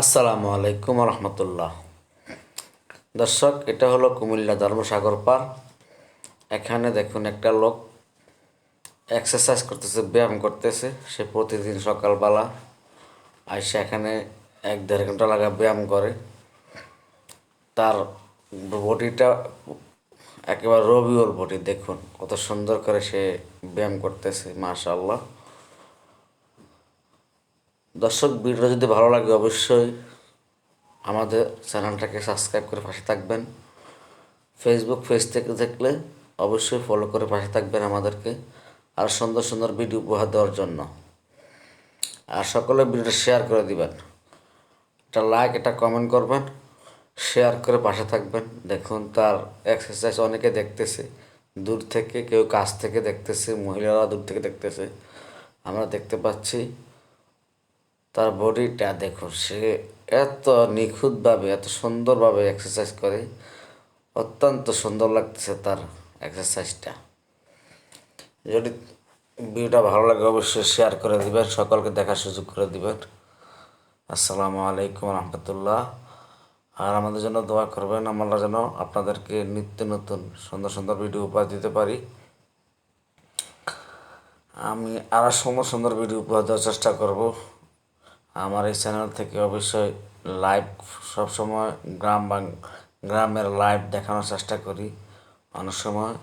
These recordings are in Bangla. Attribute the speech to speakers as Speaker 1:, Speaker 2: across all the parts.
Speaker 1: আসসালামু আলাইকুম রহমতুল্লাহ। দর্শক, এটা হলো কুমিল্লা ধর্মসাগর পার। এখানে দেখুন একটা লোক এক্সারসাইজ করতেছে, ব্যায়াম করতেছে। সে প্রতিদিন সকালবেলা আইসে এখানে এক দেড় ঘণ্টা লাগা ব্যায়াম করে। তার বডিটা একেবারে রবিউল বডি, দেখুন কত সুন্দর করে সে ব্যায়াম করতেছে, মাশাআল্লাহ। দর্শক ভিডিও যদি ভালো লাগে অবশ্যই আমাদের চ্যানেলটাকে সাবস্ক্রাইব করে পাশে থাকবেন। ফেসবুক পেজ থেকে দেখলে অবশ্যই ফলো করে পাশে থাকবেন আমাদেরকে আর সুন্দর সুন্দর ভিডিও উপহার দেওয়ার জন্য। আর সকলে ভিডিওটা শেয়ার করে দিবেন। একটা লাইক একটা কমেন্ট করবেন শেয়ার করে পাশে থাকবেন। দেখুন তার এক্সারসাইজ অনেকে দেখতেছে। দূর থেকে কেউ কাছ থেকে দেখতেছে, মহিলারা দূর থেকে দেখতেছে। আমরা দেখতে পাচ্ছি তার বডিটা দেখো, সে এত নিখুঁতভাবে, এত সুন্দরভাবে এক্সারসাইজ করে, অত্যন্ত সুন্দর লাগতেছে তার এক্সারসাইজটা যদি ভিডিওটা ভালো লাগে অবশ্যই শেয়ার করে দিবেন, সকলকে দেখার সুযোগ করে দিবেন। আসসালামু আলাইকুম রহমতুল্লাহ। আর আমাদের জন্য দোয়া করবেন, আমরা যেন আপনাদেরকে নিত্য নতুন, সুন্দর সুন্দর ভিডিও উপহার দিতে পারি। আমি আরও সুন্দর সুন্দর ভিডিও উপহার দেওয়ার চেষ্টা করব। আমার এই চ্যানেল থেকে অবশ্যই লাইভ সবসময় গ্রাম বা, গ্রামের লাইভ দেখানোর চেষ্টা করি। অনেক সময়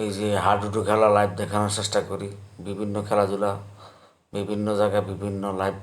Speaker 1: এই যে হাডুডু খেলা লাইভ দেখানোর চেষ্টা করি। বিভিন্ন খেলাধুলা, বিভিন্ন জায়গায় বিভিন্ন লাইভ